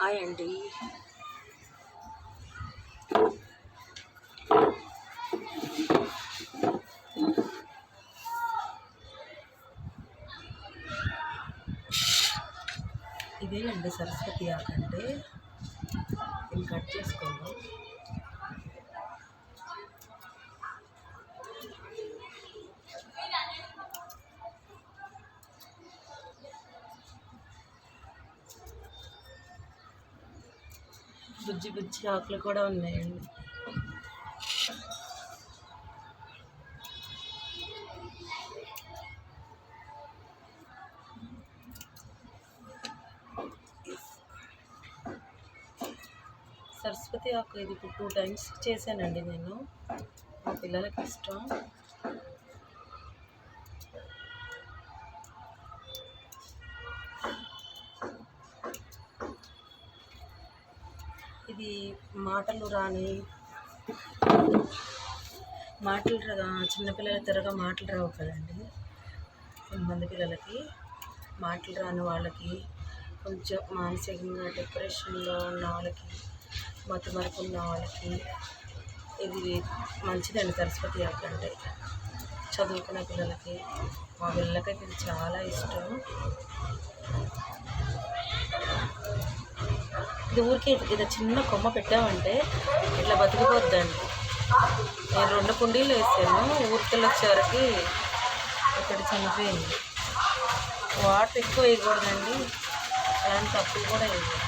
Hi అండి. ఇదేనండి సరస్వతి ఆకంటే ఇది కట్ చేసుకోండి. బుజ్జి బుజ్జి ఆకులు కూడా ఉన్నాయండి. సరస్వతి ఆకు ఇది ఇప్పుడు టూ టైమ్స్ చేశానండి నేను. మా పిల్లలకి ఇష్టం. ఇది మాటలు రాని మాటలు రా చిన్నపిల్లల త్వరగా మాటలు రావు కదండి. కొంతమంది పిల్లలకి మాటలు రాని వాళ్ళకి కొంచెం మానసికంగా డిప్రెషన్లో ఉన్న వాళ్ళకి మతమరుపు ఉన్న వాళ్ళకి ఇది మంచిదండి సరస్వతి యాప్ అంటే. చదువుకునే పిల్లలకి మా పిల్లలకి ఇది చాలా ఇష్టం. ఇది ఊరికే ఇది చిన్న కొమ్మ పెట్టామంటే ఇట్లా బతికిపోద్దండి. నేను రెండు కుండీలు వేసాను ఊరికెళ్ళి వచ్చేసరికి ఒకటి చనిపోయింది. వాటర్ ఎక్కువ వేయకూడదండి అలాంటి తప్పులు కూడా వేయకూడదు.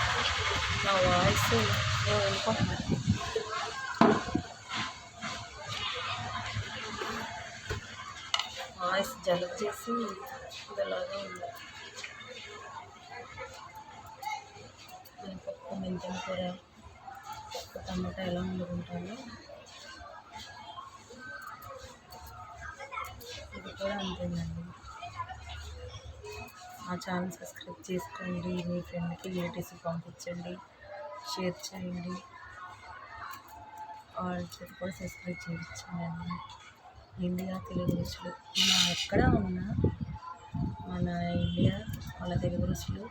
నా వాయిస్ నేను వెళ్ళిపోతున్నాను వాయిస్ జలుబు చేసి ఇలాగే ఉంది. మినపప్పు మెంతం కూర టమాటా ఎలా వండుకుంటాను ఇది కూడా అంతేనండి. మా ఛానల్ సబ్స్క్రైబ్ చేసుకోండి మీ ఫ్రెండ్కి రిలేటివ్స్కి పంపించండి షేర్ చేయండి. వాళ్ళకి కూడా సబ్స్క్రైబ్ చేయించండి. ఇండియా తెలుగు రుచులు. మా ఎక్కడ ఉన్నా మన ఇండియా వాళ్ళ తెలుగు రుచులు.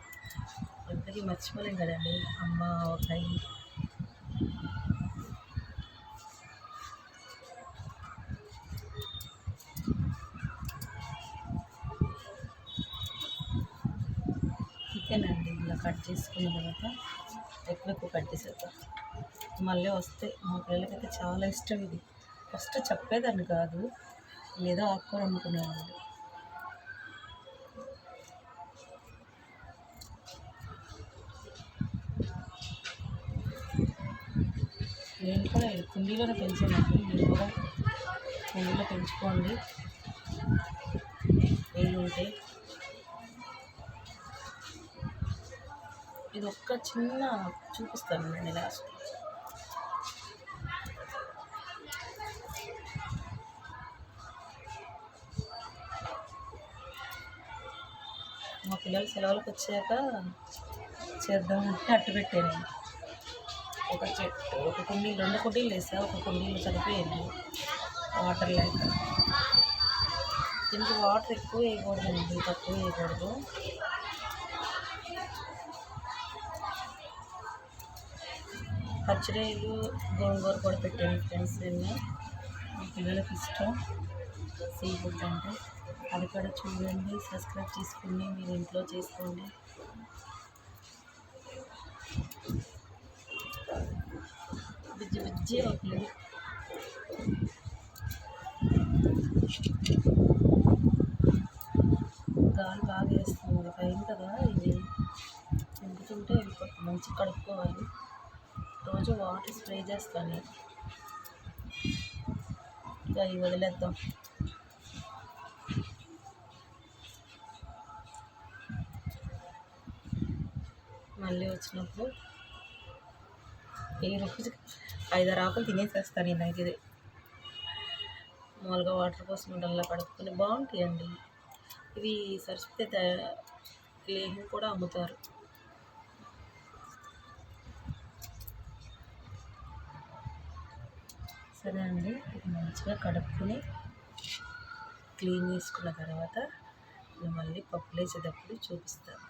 ఎప్పటికీ మర్చిపోలేం కదండి. అమ్మ ఆవకాయ చికెన్ అండి ఇలా కట్ చేసుకున్న తర్వాత ఎక్కువ ఎక్కువ కట్ చేసేద్దాం. మళ్ళీ వస్తే మా పిల్లలకైతే చాలా ఇష్టం ఇది. ఫస్ట్ చెప్పేదాన్ని కాదు. ఏదో ఆకుకూర అమ్ముకునేవాళ్ళు నేను కూడా కుండీలోనే పెంచానండి మీరు కూడా కుండీలో పెంచుకోండి. ఏది ఉంటే. ఇది ఒక్క చిన్న చూపిస్తాను నేను లాస్ట్ మా పిల్లలు సెలవులకు వచ్చాక చేద్దామంటే అట్టు పెట్టాను. ఒక చెట్టు ఒక కుండీలు రెండు కుండీలు వేసా ఒక కుండీలు చనిపోయింది. వాటర్ లేక దీనికి వాటర్ ఎక్కువ వేయకూడదండి తక్కువ వేయకూడదు. పచ్చిరాయలు గోంగూర కూడా పెట్టాను ఫ్రెండ్స్ నిన్న. మా పిల్లలకి ఇష్టం. సీ ఫుడ్ అంటే అది కూడా చూడండి సబ్స్క్రైబ్ చేసుకోండి మీరు ఇంట్లో చేసుకోండి. బుజ్జి బుజ్జి అవుతుంది. గాలి బాగా వేస్తుంది. భయం కదా ఇది. ఎందుకంటే మంచి కడుక్కోవాలి. రోజు వాటర్ స్ప్రే చేస్తాను. ఇంకా ఇవి వదిలేద్దాం. మళ్ళీ వచ్చినప్పుడు ఈ రోజు ఐదారు ఆకులు తినేసేస్తాను నేనైతే. ఇది మామూలుగా వాటర్ పోసుకుంటే అలా కడుక్కొని బాగుంటాయండి. ఇవి సరస్వతి లేహం కూడా అమ్ముతారు. సరే అండి ఇది మంచిగా కడుక్కుని క్లీన్ చేసుకున్న తర్వాత నేను మళ్ళీ పప్పులు వేసేటప్పుడు చూపిస్తాను.